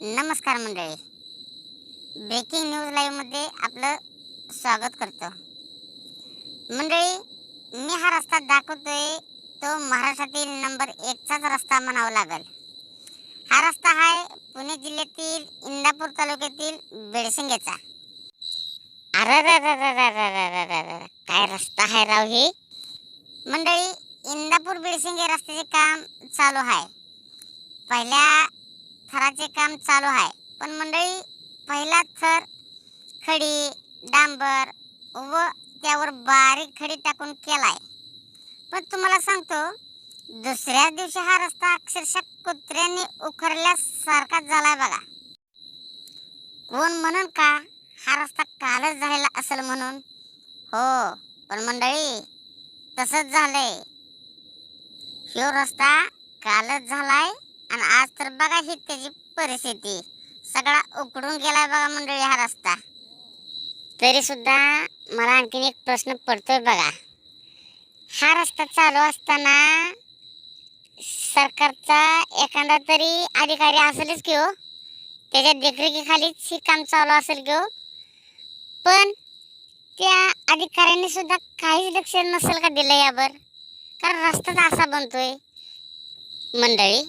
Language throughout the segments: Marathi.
नमस्कार मंडळी. ब्रेकिंग न्यूज लाईव्हमध्ये आपलं स्वागत करतो. मंडळी मी हा रस्ता दाखवतोय तो महाराष्ट्रातील नंबर एकचाच रस्ता म्हणावा लागेल. हा रस्ता आहे पुणे जिल्ह्यातील इंदापूर तालुक्यातील बेडसिंगेचा काय रस्ता आहे राव हे मंडळी इंदापूर बिडसिंगे रस्त्याचे काम चालू आहे पहिल्या थराचे काम चालू आहे. पण मंडळी पहिला थर खडी डांबर व त्यावर बारीक खडी टाकून केलाय. पण तुम्हाला सांगतो दुसऱ्या दिवशी हा रस्ता अक्षरशः कुत्र्याने उखरल्यासारखा झालाय बघा. कोण म्हणून का हा रस्ता कालच झालेला असेल म्हणून? हो पण मंडळी तसंच झालंय. ह्यो रस्ता कालच झालाय आणि आज तर बघा ही त्याची परिस्थिती. सगळा उकडून गेलाय बघा मंडळी हा रस्ता. तरी सुद्धा मला आणखीन एक प्रश्न पडतोय बघा. हा रस्ता चालू असताना सरकारचा एखादा तरी अधिकारी असेलच की हो. त्याच्या देखरेखीखालीच हे काम चालू असेल की हो. पण त्या अधिकाऱ्यांनी सुद्धा काहीच लक्ष नसेल का दिलं यावर? कारण रस्ताच असा बनतोय. मंडळी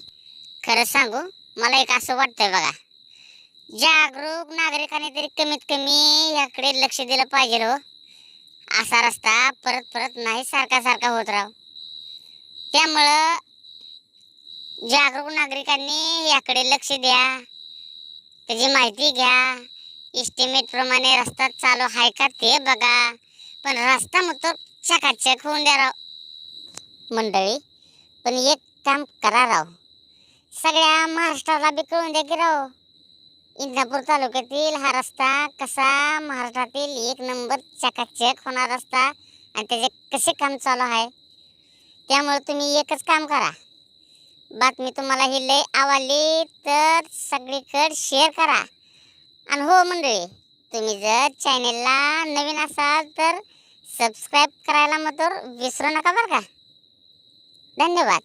खरं सांगू मला एक असं वाटतंय बघा. जागरूक नागरिकांनी तरी कमीत कमी याकडे लक्ष दिलं पाहिजे हो. असा रस्ता परत परत नाही सारखा सारखा होत राव त्यामुळं जागरूक नागरिकांनी याकडे लक्ष द्या. त्याची माहिती घ्या. इस्टिमेटप्रमाणे रस्ता चालू आहे का ते बघा. पण रस्ता मग तो चकाचक होऊन द्या राव. मंडळी पण एक काम करा राव. सगळ्या महाराष्ट्राला बी कळून द्या की राव इंदापूर तालुक्यातील हा रस्ता कसा महाराष्ट्रातील एक नंबर चकाचक होणार रस्ता आणि त्याचे कसे काम चालू आहे त्यामुळे तुम्ही एकच काम करा. बातमी तुम्हाला ही लय आवडली तर सगळीकडे शेअर करा. आणि हो मंडळी तुम्ही जर चॅनेलला नवीन असाल तर सबस्क्राईब करायला मात्र विसरू नका बरं का. धन्यवाद.